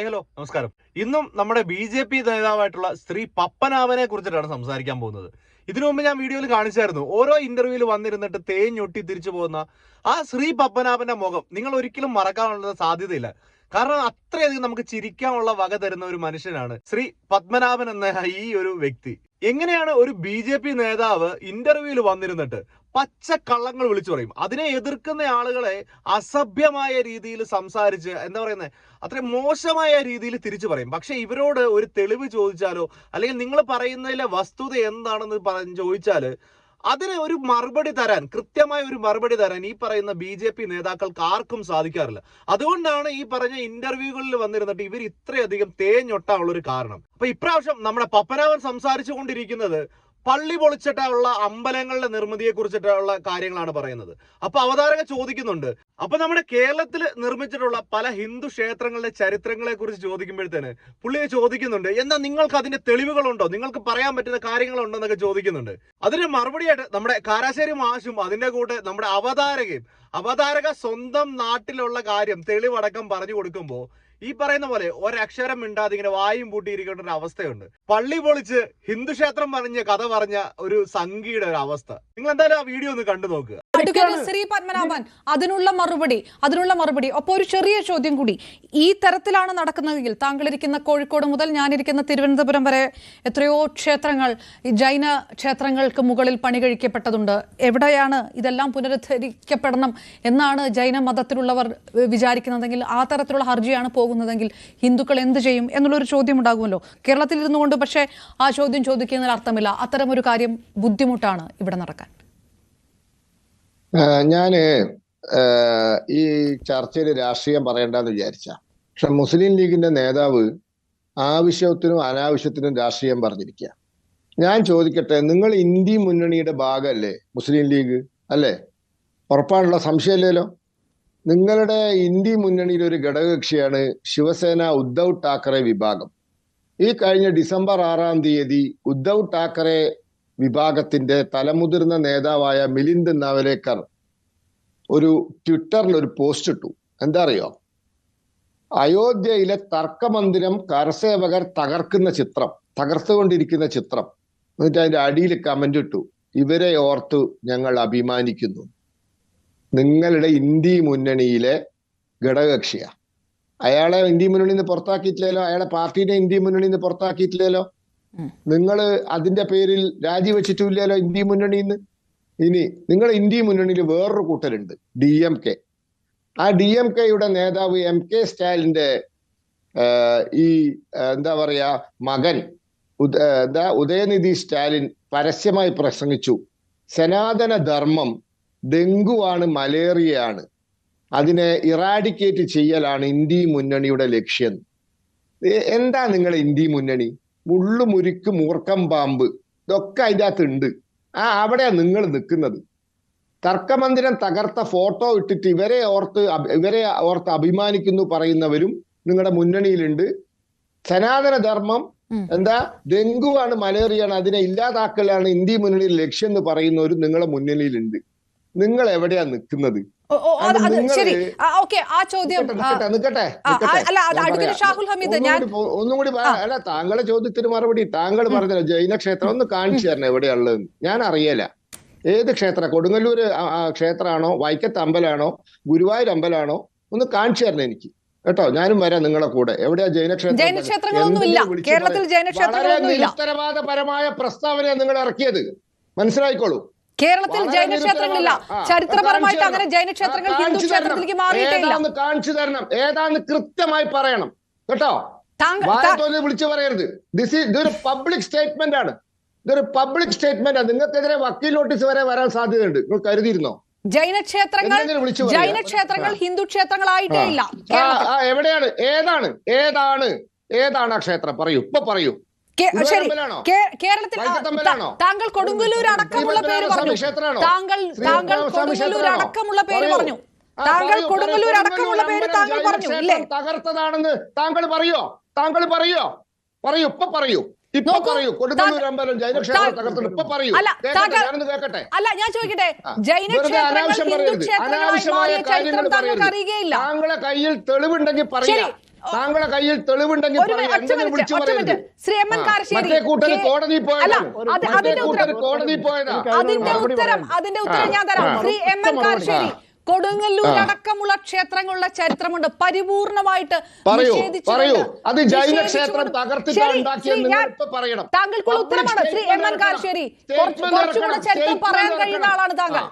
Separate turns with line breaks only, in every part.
Hi hello നമസ്കാരം. ഇന്നും നമ്മുടെ ബി ജെ പി നേതാവായിട്ടുള്ള ശ്രീ പപ്പനാഭനെ കുറിച്ചിട്ടാണ് സംസാരിക്കാൻ പോകുന്നത്. ഇതിനു മുമ്പ് ഞാൻ വീഡിയോയിൽ കാണിച്ചായിരുന്നു. ഓരോ ഇന്റർവ്യൂവിൽ വന്നിരുന്നിട്ട് തേഞ്ഞൊട്ടി തിരിച്ചു പോകുന്ന ആ ശ്രീ പപ്പനാഭന്റെ മുഖം നിങ്ങൾ ഒരിക്കലും മറക്കാനുള്ള സാധ്യതയില്ല. കാരണം അത്രയധികം നമുക്ക് ചിരിക്കാനുള്ള വക തരുന്ന ഒരു മനുഷ്യനാണ് ശ്രീ പത്മനാഭൻ എന്ന ഈ ഒരു വ്യക്തി. എങ്ങനെയാണ് ഒരു ബി ജെ പി നേതാവ് ഇന്റർവ്യൂവിൽ വന്നിരുന്നിട്ട് പച്ച കള്ളങ്ങൾ വിളിച്ചു പറയും? അതിനെ എതിർക്കുന്ന ആളുകളെ അസഭ്യമായ രീതിയിൽ സംസാരിച്ച് എന്താ പറയുന്നത് അത്രയും മോശമായ രീതിയിൽ തിരിച്ചു പറയും. പക്ഷെ ഇവരോട് ഒരു തെളിവ് ചോദിച്ചാലോ അല്ലെങ്കിൽ നിങ്ങൾ പറയുന്നതിലെ വസ്തുത എന്താണെന്ന് പറഞ്ഞ് ചോദിച്ചാൽ അതിന് ഒരു മറുപടി തരാൻ കൃത്യമായ ഒരു മറുപടി തരാൻ ഈ പറയുന്ന ബി ജെ പി നേതാക്കൾക്ക് ആർക്കും സാധിക്കാറില്ല. അതുകൊണ്ടാണ് ഈ പറഞ്ഞ ഇന്റർവ്യൂകളിൽ വന്നിരുന്നിട്ട് ഇവർ ഇത്രയധികം തേഞ്ഞൊട്ടാനുള്ള ഒരു കാരണം. അപ്പൊ ഇപ്രാവശ്യം നമ്മുടെ പപ്പനാവൻ സംസാരിച്ചു കൊണ്ടിരിക്കുന്നത് പള്ളി പൊളിച്ചിട്ടുള്ള അമ്പലങ്ങളുടെ നിർമ്മിതിയെ കുറിച്ചിട്ടുള്ള കാര്യങ്ങളാണ് പറയുന്നത്. അപ്പൊ അവതാരക ചോദിക്കുന്നുണ്ട് അപ്പൊ നമ്മുടെ കേരളത്തിൽ നിർമ്മിച്ചിട്ടുള്ള പല ഹിന്ദു ക്ഷേത്രങ്ങളുടെ ചരിത്രങ്ങളെ കുറിച്ച് ചോദിക്കുമ്പോഴത്തേന് പുള്ളിയെ ചോദിക്കുന്നുണ്ട് എന്താ നിങ്ങൾക്ക് അതിന്റെ തെളിവുകളുണ്ടോ? നിങ്ങൾക്ക് പറയാൻ പറ്റുന്ന കാര്യങ്ങളുണ്ടോ? എന്നൊക്കെ ചോദിക്കുന്നുണ്ട്. അതിന് മറുപടിയായിട്ട് നമ്മുടെ കാരാശ്ശേരി മാഷും അതിന്റെ കൂടെ നമ്മുടെ അവതാരകയും അവതാരക സ്വന്തം നാട്ടിലുള്ള കാര്യം തെളിവടക്കം പറഞ്ഞു കൊടുക്കുമ്പോൾ ഈ പറയുന്ന പോലെ ഒരക്ഷരം മിണ്ടാതെ ഇങ്ങനെ വായും പൂട്ടിയിരിക്കേണ്ട ഒരു അവസ്ഥയുണ്ട്. പള്ളി പൊളിച്ച് ഹിന്ദു ക്ഷേത്രം പറഞ്ഞ കഥ പറഞ്ഞ ഒരു സംഘിയുടെ ഒരു അവസ്ഥ. നിങ്ങൾ എന്തായാലും ആ വീഡിയോ ഒന്ന് കണ്ടു നോക്കുക.
ശ്രീ പത്മനാഭൻ അതിനുള്ള മറുപടി അതിനുള്ള മറുപടി. അപ്പൊ ഒരു ചെറിയ ചോദ്യം കൂടി. ഈ തരത്തിലാണ് നടക്കുന്നതെങ്കിൽ താങ്കൾ ഇരിക്കുന്ന കോഴിക്കോട് മുതൽ ഞാനിരിക്കുന്ന തിരുവനന്തപുരം വരെ എത്രയോ ക്ഷേത്രങ്ങൾ ജൈന ക്ഷേത്രങ്ങൾക്ക് മുകളിൽ പണി കഴിക്കപ്പെട്ടതുണ്ട്. എവിടെയാണ് ഇതെല്ലാം പുനരുദ്ധരിക്കപ്പെടണം എന്നാണ് ജൈന മതത്തിലുള്ളവർ വിചാരിക്കുന്നതെങ്കിൽ ആ തരത്തിലുള്ള ഹർജിയാണ് പോകുന്നതെങ്കിൽ ഹിന്ദുക്കൾ എന്ത് ചെയ്യും എന്നുള്ളൊരു ചോദ്യം ഉണ്ടാകുമല്ലോ കേരളത്തിൽ ഇരുന്നുകൊണ്ട് പക്ഷേ ആ ചോദ്യം ചോദിക്കുന്നതിൽ അർത്ഥമില്ല. അത്തരമൊരു കാര്യം ബുദ്ധിമുട്ടാണ് ഇവിടെ നടക്കാൻ.
ഞാൻ ഈ ചർച്ചയിൽ രാഷ്ട്രീയം പറയണ്ടെന്ന് വിചാരിച്ച. പക്ഷെ മുസ്ലിം ലീഗിന്റെ നേതാവ് ആവശ്യത്തിനും അനാവശ്യത്തിനും രാഷ്ട്രീയം പറഞ്ഞിരിക്കുക ഞാൻ ചോദിക്കട്ടെ നിങ്ങൾ ഇന്ത്യ മുന്നണിയുടെ ഭാഗമല്ലേ മുസ്ലിം ലീഗ്? അല്ലേ? ഉറപ്പാണുള്ള സംശയമില്ലല്ലോ? നിങ്ങളുടെ ഇന്ത്യ മുന്നണിയിലെ ഒരു ഘടകകക്ഷിയാണ് ശിവസേന ഉദ്ധവ് ഠാക്കറെ വിഭാഗം. ഈ കഴിഞ്ഞ ഡിസംബർ ആറാം തീയതി ഉദ്ധവ് ഠാക്കറെ വിഭാഗത്തിന്റെ തലമുതിർന്ന നേതാവായ മിലിന്ദ് നവലേക്കർ ഒരു ട്വിറ്ററിൽ ഒരു പോസ്റ്റ് ഇട്ടു. എന്താ അറിയോ? അയോധ്യയിലെ തർക്കമന്ദിരം കരസേവകർ തകർക്കുന്ന ചിത്രം തകർത്തുകൊണ്ടിരിക്കുന്ന ചിത്രം. എന്നിട്ട് അതിന്റെ അടിയിൽ കമന്റ് ഇട്ടു. ഇവരെ ഓർത്തു ഞങ്ങൾ അഭിമാനിക്കുന്നു. നിങ്ങളുടെ ഇന്ത്യ മുന്നണിയിലെ ഘടകകക്ഷിയാ. അയാളെ ഇന്ത്യ മുന്നണിയിൽ നിന്ന് പുറത്താക്കിയിട്ടില്ലല്ലോ? അയാളെ പാർട്ടീനെ ഇന്ത്യ മുന്നണിയിൽ നിന്ന് പുറത്താക്കിയിട്ടില്ലല്ലോ. നിങ്ങൾ അതിന്റെ പേരിൽ രാജിവെച്ചിട്ടില്ലല്ലോ ഇന്ത്യ മുന്നണിയിൽ നിന്ന് ഇനി നിങ്ങൾ ഇന്ത്യ മുന്നണിയിൽ വേറൊരു കൂട്ടരുണ്ട് ഡി എം കെ. ആ ഡി എം കെയുടെ നേതാവ് എം കെ സ്റ്റാലിന്റെ ഈ എന്താ പറയാ മകൻ എന്താ ഉദയനിധി സ്റ്റാലിൻ പരസ്യമായി പ്രസംഗിച്ചു. സനാതന ധർമ്മം ഡെങ്കുവാണ് മലേറിയയാണ്. അതിനെ ഇറാഡിക്കേറ്റ് ചെയ്യലാണ് ഇന്ത്യ മുന്നണിയുടെ ലക്ഷ്യം. എന്താ നിങ്ങൾ ഇന്ത്യ മുന്നണി? മുള്ളു മുരുക്ക് മൂർക്കം പാമ്പ്. ഇതൊക്കെ അതിന്റെ അകത്തുണ്ട് ആ അവിടെയാ നിങ്ങൾ നിൽക്കുന്നത്. തർക്കമന്ദിരം തകർത്ത ഫോട്ടോ ഇട്ടിട്ട് ഇവരെ ഓർത്ത് ഇവരെ ഓർത്ത് അഭിമാനിക്കുന്നു പറയുന്നവരും നിങ്ങളുടെ മുന്നണിയിലുണ്ട്. സനാതന ധർമ്മം. എന്താ? ഡെങ്കുവാണ് മലേറിയാണ് അതിനെ ഇല്ലാതാക്കലാണ് ഇന്ത്യ മുന്നണിയിൽ ലക്ഷ്യം എന്ന് പറയുന്നവരും നിങ്ങളുടെ മുന്നണിയിലുണ്ട്. നിങ്ങൾ എവിടെയാ നിൽക്കുന്നത്
ശരി. ഓക്കെ ആ ചോദ്യം. ഷാഹുൽ ഹമീദ്,
ഒന്നും
ഞാൻ-
കൂടി ഒന്നും കൂടി അല്ല താങ്കളുടെ ചോദ്യത്തിന് മറുപടി താങ്കൾ പറഞ്ഞല്ലോ ജൈന ക്ഷേത്രം ഒന്ന് കാണിച്ചു തരണം എവിടെയുള്ളത് ഞാൻ അറിയല ഏത് ക്ഷേത്ര? ആ ക്ഷേത്രമാണോ വൈക്കത്ത് അമ്പലാണോ ഗുരുവായൂർ അമ്പലാണോ ഒന്ന് കാണിച്ചു തരണം എനിക്ക്. കേട്ടോ ഞാനും വരാം നിങ്ങളെ കൂടെ. എവിടെയാ ജൈനക്ഷേത്രങ്ങളൊന്നുമില്ല.
കേരളത്തിൽ ജൈനക്ഷേത്രങ്ങളൊന്നുമില്ല.
നിരുത്തരവാദപരമായ പ്രസ്താവനയാണ് നിങ്ങൾ ഇറക്കിയത്. മനസ്സിലായിക്കോളൂ.
കേരളത്തിൽ
ജൈനക്ഷേത്രങ്ങളില്ല.
ജൈന ക്ഷേത്രങ്ങളില്ല ചരിത്രപരമായിട്ട് അങ്ങനെ
ജൈനക്ഷേത്രങ്ങൾ
ഹിന്ദു
കാണിച്ചു
ക്ഷേത്രത്തിലേക്ക്
തരണം.
മാറിയിട്ടേ
ഏതാന്ന് കാണിച്ചു തരണം. ഏതാന്ന് കൃത്യമായി പറയണം. കേട്ടോ? വിളിച്ചു പറയരുത്. ദിസ് ഇതൊരു പബ്ലിക് സ്റ്റേറ്റ്മെന്റ് ആണ്. ഇതൊരു പബ്ലിക് സ്റ്റേറ്റ്മെന്റ് ആണ്. നിങ്ങൾക്കെതിരെ വക്കീൽ നോട്ടീസ് വരെ വരാൻ സാധ്യതയുണ്ട്. നിങ്ങൾ കരുതിയിരുന്നോ?
ജൈന ജൈനക്ഷേത്രങ്ങൾ
എന്തെങ്കിലും വിളിച്ചു പറയാ.
ജൈന ക്ഷേത്രങ്ങൾ ഹിന്ദു ക്ഷേത്രങ്ങളായിട്ടേ ഇല്ല
എവിടെയാണ്? ഏതാണ് ഏതാണ്? ഏതാണ് ആ ക്ഷേത്രം? പറയൂ. ഇപ്പൊ പറയൂ.
ശരി കേരളത്തിൽ താങ്കൾ കൊടുങ്ങല്ലൂർ അടക്കമുള്ള പേര് പറഞ്ഞു. താങ്കൾ താങ്കൾ കൊടുങ്ങല്ലൂർ അടക്കമുള്ള പേര് പറഞ്ഞു. താങ്കൾ കൊടുങ്ങല്ലൂർ അടക്കമുള്ള പേര് താങ്കൾ പറഞ്ഞു ഇല്ലേ?
തകർത്തതാണെന്ന് താങ്കൾ പറയോ? താങ്കൾ പറയോ? പറയൂ ഇപ്പൊ പറയൂ. ഇപ്പൊ പറയൂ. കൊടുങ്ങല്ലൂർ അമ്പലം ജൈനക്ഷേത്രം തകർത്തത് ഇപ്പൊ പറയൂ. ഞാനൊന്ന് കേക്കട്ടെ.
അല്ല ഞാൻ ചോദിക്കട്ടെ?
ജൈനക്ഷേത്രം
ഹിന്ദു ക്ഷേത്രങ്ങളായി
അനാവശ്യമായ
മാറിയ ചരിത്രം താങ്കൾക്ക് അറിയുകയില്ല.
താങ്കളെ കയ്യിൽ തെളിവുണ്ടെങ്കിൽ പറയാ താങ്കളുടെ കയ്യിൽ തെളിവുണ്ടെങ്കിൽ.
ശ്രീ എം എൻ
കോടതി
ഉത്തരം
കോടതി പോയതാ.
അതിന്റെ ഉത്തരം
പറയാം.
അതിന്റെ ഉത്തരം ഞാൻ തരാം.
ആ.
ശ്രീ എം എൻ കാരശ്ശേരി കൊടുങ്ങല്ലൂർ അടക്കമുള്ള ക്ഷേത്രങ്ങളുടെ ചരിത്രമുണ്ട്. പരിപൂർണമായിട്ട് താങ്കൾക്കുള്ള ഉത്തരമാണ്. ശ്രീ എം എൻ
Statement
കുറച്ചുകൂടെ ചരിത്രം പറയാൻ. കഴിയുന്ന ആളാണ് താങ്കൾ.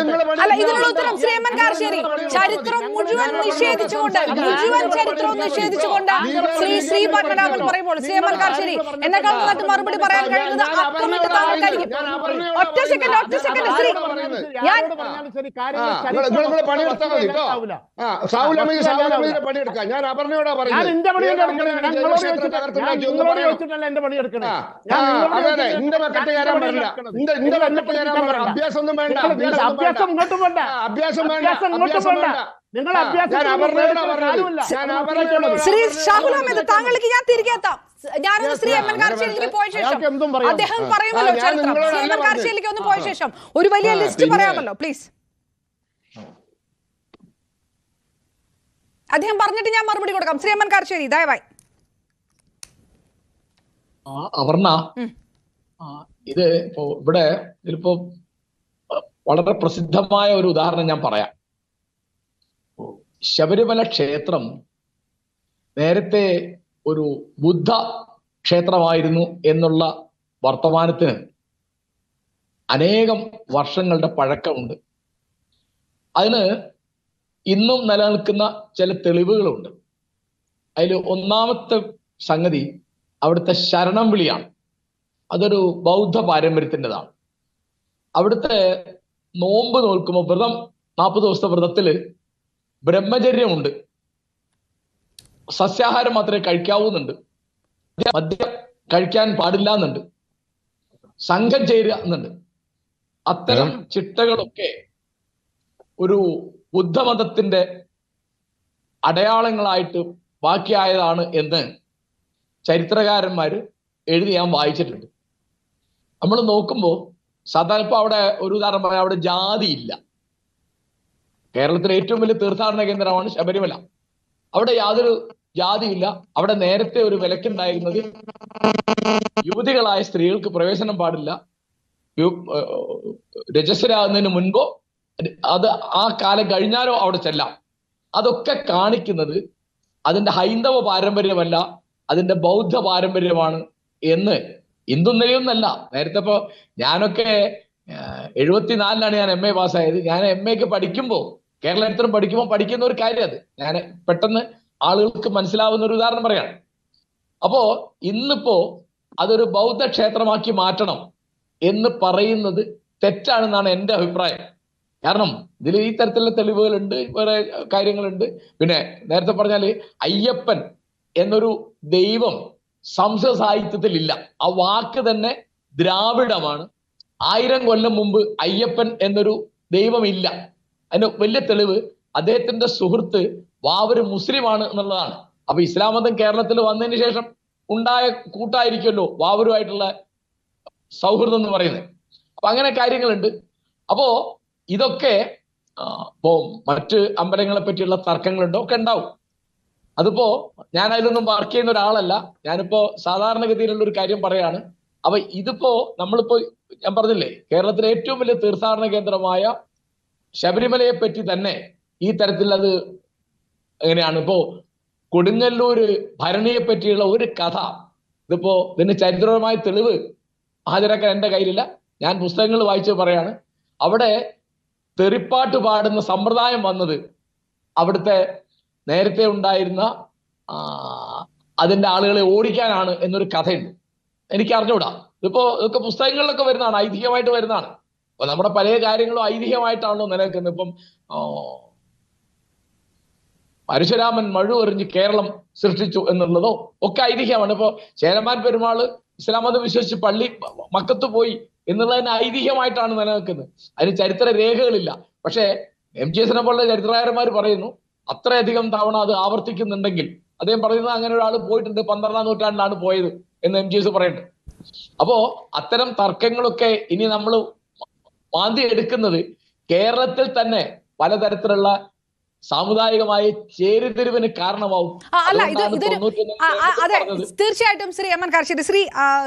നിങ്ങൾ
അല്ല ഇതിനുള്ള ഉത്തരം ശ്രീമൻ കാർശേരി ചരിത്രം മുഴുവൻ നിഷേധിച്ചുകൊണ്ട് മുഴുവൻ ചരിത്രവും നിഷേധിച്ചുകൊണ്ട് ശ്രീ ശ്രീ പത്മനാഭൻ പറയുമ്പോൾ ശ്രീമൻ കാർശേരി എൻ എന്നെക്കാൾ നന്നായിട്ട് മറുപടി പറയാൻ കഴിയുന്നത് താങ്കൾക്കായിരിക്കും ഒറ്റ സെക്കൻഡ് ഒറ്റ സെക്കൻഡ് ശ്രീ ഞാൻ
ഞാൻ അപർണയോടാ
ഞാൻ
പറയുന്നത്.
നിങ്ങളോട്. ചോദിച്ചിട്ടല്ല എന്റെ ഞാൻ
ഇന്റെ വെക്കത്ത്
ഞാൻ
കയറാൻ.
എടുക്കണത്.
ഇന്റെ- ഇന്റെ
നിങ്ങൾ
കയറാൻ
എന്നെ
അഭ്യാസം ഒന്നും വേണ്ട,
അഭ്യാസം
വേണ്ട.
ഇങ്ങോട്ടും വേണ്ട.
അഭ്യാസം വേണ്ട,
അഭ്യാസം ഇങ്ങോട്ടും വേണ്ട.
ശ്രീ. ഷാഹുൽ അഹമ്മദ് താങ്കൾക്ക് ഞാൻ തിരികെ എത്താം ഞാനൊന്ന് ശ്രീ എം എൻ കാരശ്ശേരിക്ക് പോയ ശേഷം.
എന്തും പറയാം.
അദ്ദേഹം പറയുമല്ലോ ചരിത്രം ശ്രീ എം എൻ
അല്ല
ഒന്ന് പോയ ശേഷം ഒരു വലിയ ലിസ്റ്റ് പറയാമല്ലോ പ്ലീസ്. അദ്ദേഹം പറഞ്ഞിട്ട് ഞാൻ മറുപടി കൊടുക്കാം. ശ്രീ എം എൻ കാരശ്ശേരി ദയവായി.
ആ, ഇത് ഇപ്പോ ഇവിടെ ഇതിലിപ്പോ വളരെ പ്രസിദ്ധമായ ഒരു ഉദാഹരണം ഞാൻ പറയാം. ശബരിമല ക്ഷേത്രം നേരത്തെ ഒരു ബുദ്ധ ക്ഷേത്രമായിരുന്നു എന്നുള്ള വർത്തമാനത്തിന് അനേകം വർഷങ്ങളുടെ പഴക്കമുണ്ട്. അതിന് ഇന്നും നിലനിൽക്കുന്ന ചില തെളിവുകളുണ്ട്. അതിൽ ഒന്നാമത്തെ സംഗതി അവിടുത്തെ ശരണം വിളിയാണ്. അതൊരു ബൗദ്ധ പാരമ്പര്യത്തിന്റെതാണ്. അവിടുത്തെ നോമ്പ് നോൽക്കുമ്പോൾ വ്രതം നാൽപ്പത് ദിവസത്തെ വ്രതത്തിൽ ബ്രഹ്മചര്യമുണ്ട്. സസ്യാഹാരം മാത്രമേ കഴിക്കാവൂന്നുണ്ട്. മദ്യം കഴിക്കാൻ പാടില്ല എന്നുണ്ട് സംഘം ചേരുക എന്നുണ്ട്. അത്തരം ചിട്ടകളൊക്കെ ഒരു ബുദ്ധമതത്തിന്റെ അടയാളങ്ങളായിട്ട് ബാക്കിയായതാണ് എന്ന് ചരിത്രകാരന്മാർ എഴുതി ഞാൻ വായിച്ചിട്ടുണ്ട്. നമ്മൾ നോക്കുമ്പോൾ സാധാരണ ഇപ്പൊ അവിടെ ഒരു ഉദാഹരണം പറയാം അവിടെ ജാതിയില്ല. കേരളത്തിലെ ഏറ്റവും വലിയ തീർത്ഥാടന കേന്ദ്രമാണ് ശബരിമല. അവിടെ യാതൊരു ജാതിയില്ല. അവിടെ നേരത്തെ ഒരു വിലക്കുണ്ടായിരുന്നത് യുവതികളായ സ്ത്രീകൾക്ക് പ്രവേശനം പാടില്ല. രജസ്വരാകുന്നതിന് മുൻപോ അത് ആ കാലം കഴിഞ്ഞാലോ അവിടെ ചെല്ലാം. അതൊക്കെ കാണിക്കുന്നത് അതിന്റെ ഹൈന്ദവ പാരമ്പര്യമല്ല അതിന്റെ ബൗദ്ധ പാരമ്പര്യമാണ് എന്ന് ഇന്നും നിലയൊന്നല്ല നേരത്തെ ഇപ്പോ ഞാനൊക്കെ എഴുപത്തിനാലിലാണ് ഞാൻ എം എ പാസ്സായത്. ഞാൻ എം എക്ക് പഠിക്കുമ്പോൾ കേരള ചരിത്രം പഠിക്കുമ്പോൾ പഠിക്കുന്ന ഒരു കാര്യം അത്. ഞാൻ പെട്ടെന്ന് ആളുകൾക്ക് മനസ്സിലാവുന്ന ഒരു ഉദാഹരണം പറയാണ് അപ്പോ ഇന്നിപ്പോ അതൊരു ബൗദ്ധ ക്ഷേത്രമാക്കി മാറ്റണം എന്ന് പറയുന്നത് തെറ്റാണെന്നാണ് എന്റെ അഭിപ്രായം. കാരണം ഇതിൽ ഈ തരത്തിലുള്ള തെളിവുകളുണ്ട് വേറെ കാര്യങ്ങളുണ്ട്. പിന്നെ നേരത്തെ പറഞ്ഞാൽ അയ്യപ്പൻ എന്നൊരു ദൈവം സംസ്കൃത സാഹിത്യത്തിൽ ഇല്ല ആ വാക്ക് തന്നെ ദ്രാവിഡമാണ്. ആയിരം കൊല്ലം മുമ്പ് അയ്യപ്പൻ എന്നൊരു ദൈവമില്ല. അതിന്റെ വലിയ തെളിവ് അദ്ദേഹത്തിന്റെ സുഹൃത്ത് വാവര് മുസ്ലിമാണ് എന്നുള്ളതാണ്. അപ്പൊ ഇസ്ലാം മതം കേരളത്തിൽ വന്നതിന് ശേഷം ഉണ്ടായ കൂട്ടായിരിക്കുമല്ലോ വാവരുമായിട്ടുള്ള സൗഹൃദം എന്ന് പറയുന്നത്. അപ്പൊ അങ്ങനെ കാര്യങ്ങളുണ്ട്. അപ്പോ ഇതൊക്കെ ഇപ്പോ മറ്റ് അമ്പലങ്ങളെ പറ്റിയുള്ള തർക്കങ്ങളുണ്ടോ. ഒക്കെ ഉണ്ടാവും. അതിപ്പോ ഞാൻ അതിലൊന്നും വർക്ക് ചെയ്യുന്ന ഒരാളല്ല. ഞാനിപ്പോ സാധാരണഗതിയിലുള്ള ഒരു കാര്യം പറയാണ്. അപ്പൊ ഇതിപ്പോ നമ്മളിപ്പോ ഞാൻ പറഞ്ഞില്ലേ കേരളത്തിലെ ഏറ്റവും വലിയ തീർത്ഥാടന കേന്ദ്രമായ ശബരിമലയെ പറ്റി തന്നെ ഈ തരത്തിൽ അത് എങ്ങനെയാണ്? ഇപ്പോ കൊടുങ്ങല്ലൂര് ഭരണിയെ പറ്റിയുള്ള ഒരു കഥ. ഇതിപ്പോ ഇതിന് ചരിത്രപരമായ തെളിവ് ഹാജരാക്കാൻ എന്റെ കയ്യിലില്ല. ഞാൻ പുസ്തകങ്ങൾ വായിച്ച് പറയാണ്. അവിടെ തെറിപ്പാട്ട് പാടുന്ന സമ്പ്രദായം വന്നത് അവിടുത്തെ നേരത്തെ ഉണ്ടായിരുന്ന അതിന്റെ ആളുകളെ ഓടിക്കാനാണ് എന്നൊരു കഥയുണ്ട്. എനിക്ക് അറിഞ്ഞുകൂടാ ഇതിപ്പോ ഇതൊക്കെ പുസ്തകങ്ങളിലൊക്കെ വരുന്നതാണ് ഐതിഹ്യമായിട്ട് വരുന്നതാണ്. അപ്പൊ നമ്മുടെ പല കാര്യങ്ങളും ഐതിഹ്യമായിട്ടാണല്ലോ നിലനിൽക്കുന്നത്. ഇപ്പം പരശുരാമൻ പരശുരാമൻ മഴുവെറിഞ്ഞ് കേരളം സൃഷ്ടിച്ചു എന്നുള്ളതോ ഒക്കെ ഐതിഹ്യമാണ്. ഇപ്പോ ചേരമാൻ പെരുമാൾ ഇസ്ലാം മതം വിശ്വസിച്ച് പള്ളി മക്കത്ത് പോയി എന്നുള്ളതിന് ഐതിഹ്യമായിട്ടാണ് നിലനിൽക്കുന്നത്. അതിന് ചരിത്ര രേഖകളില്ല പക്ഷേ എം ജി എസിനെ പോലുള്ള ചരിത്രകാരന്മാർ പറയുന്നു അത്രയധികം തവണ അത് ആവർത്തിക്കുന്നുണ്ടെങ്കിൽ അദ്ദേഹം പറയുന്നത് അങ്ങനെ ഒരാൾ പോയിട്ടുണ്ട് പന്ത്രണ്ടാം നൂറ്റാണ്ടിലാണ് പോയത് എന്ന് എം ജി എസ് പറയട്ടെ. അപ്പോ അത്തരം തർക്കങ്ങളൊക്കെ ഇനി നമ്മൾ മാന്തി എടുക്കുന്നത് കേരളത്തിൽ തന്നെ പലതരത്തിലുള്ള സാമുദായികമായ ചേരിതിരിവിന് കാരണമാവും.
അല്ല ഇത് ഇതൊരു അതെ തീർച്ചയായിട്ടും ശ്രീ എം എൻ കാർഷിക ശ്രീ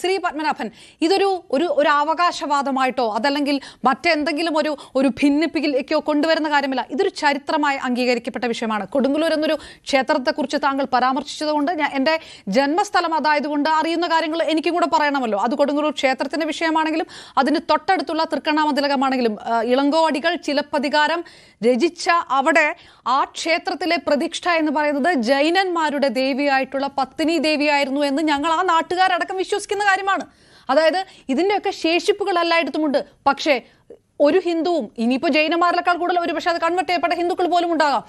ശ്രീ പത്മനാഭൻ ഇതൊരു ഒരു ഒരു അവകാശവാദമായിട്ടോ അതല്ലെങ്കിൽ മറ്റെന്തെങ്കിലും ഒരു ഒരു ഭിന്നിപ്പിക്കലേക്കോ കൊണ്ടുവരുന്ന കാര്യമില്ല. ഇതൊരു ചരിത്രമായി അംഗീകരിക്കപ്പെട്ട വിഷയമാണ്. കൊടുങ്ങല്ലൂർ എന്നൊരു ക്ഷേത്രത്തെക്കുറിച്ച് താങ്കൾ പരാമർശിച്ചതുകൊണ്ട് ഞാൻ എന്റെ ജന്മസ്ഥലം അതായതുകൊണ്ട് അറിയുന്ന കാര്യങ്ങൾ എനിക്കും കൂടെ പറയണമല്ലോ. അത് കൊടുങ്ങല്ലൂർ ക്ഷേത്രത്തിന്റെ വിഷയമാണെങ്കിലും അതിന് തൊട്ടടുത്തുള്ള തൃക്കണ്ണാമതിലകമാണെങ്കിലും ഇളങ്കോവടികൾ ചിലപ്പതികാരം രചിച്ച അവിടെ ആ ക്ഷേത്രത്തിലെ പ്രതിഷ്ഠ എന്ന് പറയുന്നത് ജൈനന്മാരുടെ ദേവിയായിട്ടുള്ള പത്തിനി ദേവിയായിരുന്നു എന്ന് ഞങ്ങൾ ആ നാട്ടുകാരടക്കം വിശ്വസിക്കുന്ന കാര്യമാണ്. അതായത് ഇതിന്റെയൊക്കെ ശേഷിപ്പുകൾ പക്ഷേ ഒരു ഹിന്ദുവും ഇനിയിപ്പോൾ ജൈനന്മാരിലേക്കാൾ കൂടുതൽ ഒരു പക്ഷേ അത് കൺവെർട്ട് ചെയ്യപ്പെട്ട ഹിന്ദുക്കൾ പോലും ഉണ്ടാകാം.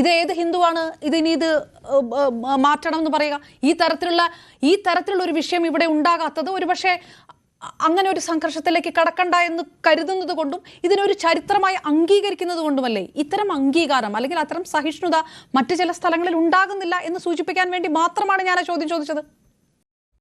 ഇത് ഏത് ഹിന്ദുവാണ്? ഇതിനി ഇത് മാറ്റണം എന്ന് പറയുക? ഈ തരത്തിലുള്ള ഈ തരത്തിലുള്ള ഒരു വിഷയം ഇവിടെ ഉണ്ടാകാത്തത് ഒരു പക്ഷേ അങ്ങനെ ഒരു സംഘർഷത്തിലേക്ക് കടക്കണ്ട എന്ന് കരുതുന്നത് കൊണ്ടും ഇതിനൊരു ചരിത്രമായി അംഗീകരിക്കുന്നത് കൊണ്ടുമല്ലേ? ഇത്തരം അംഗീകാരം അല്ലെങ്കിൽ അത്തരം സഹിഷ്ണുത മറ്റു ചില സ്ഥലങ്ങളിൽ ഉണ്ടാകുന്നില്ല എന്ന് സൂചിപ്പിക്കാൻ വേണ്ടി മാത്രമാണ് ഞാൻ ആ ചോദ്യം ചോദിച്ചത്.